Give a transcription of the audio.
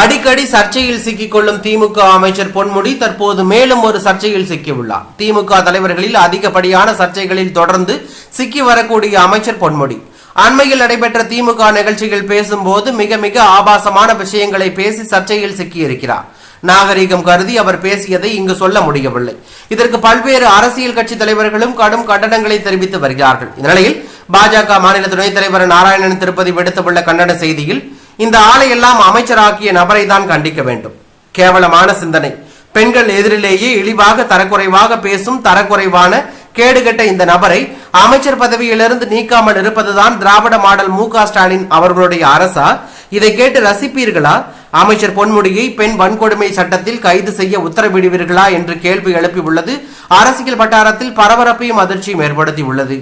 அடிக்கடி சர்ச்சையில் சிக்கிக்கொள்ளும் திமுக அமைச்சர் பொன்முடி தற்போது மேலும் ஒரு சர்ச்சையில் சிக்கியுள்ளார். திமுக தலைவர்களில் அதிகப்படியான சர்ச்சைகளில் தொடர்ந்து சிக்கி வரக்கூடிய அமைச்சர் பொன்முடி. அண்மையில் நடைபெற்ற திமுக நிகழ்ச்சியில் பேசும்போது மிக மிக ஆபாசமான விஷயங்களை பேசி சர்ச்சையில் சிக்கியிருக்கிறார். நாகரீகம் கருதி அவர் பேசியதை இங்கு சொல்ல முடியவில்லை. இதற்கு பல்வேறு அரசியல் கட்சி தலைவர்களும் கடும் கண்டனங்களை தெரிவித்து வருகிறார்கள். இந்நிலையில் பாஜக மாநில துணைத் தலைவர் நாராயணன் திருப்பதி விடுத்துள்ள கண்டன செய்தியில் இந்த ஆலையெல்லாம் அமைச்சராக்கிய நபரை தான் கண்டிக்க வேண்டும். கேவலமான சிந்தனை. பெண்கள் எதிரிலேயே இழிவாக தரக்குறைவாக பேசும் தரக்குறைவான கேடுகட்ட இந்த நபரை அமைச்சர் பதவியிலிருந்து நீக்காமல் இருப்பதுதான் திராவிட மாடல் மு ஸ்டாலின் அவர்களுடைய அரசா? இதை கேட்டு ரசிப்பீர்களா? அமைச்சர் பொன்முடியை பெண் வன்கொடுமை சட்டத்தில் கைது செய்ய உத்தரவிடுவீர்களா? என்று கேள்வி எழுப்பியுள்ளது அரசியல் வட்டாரத்தில் பரபரப்பையும் அதிர்ச்சியும் ஏற்படுத்தியுள்ளது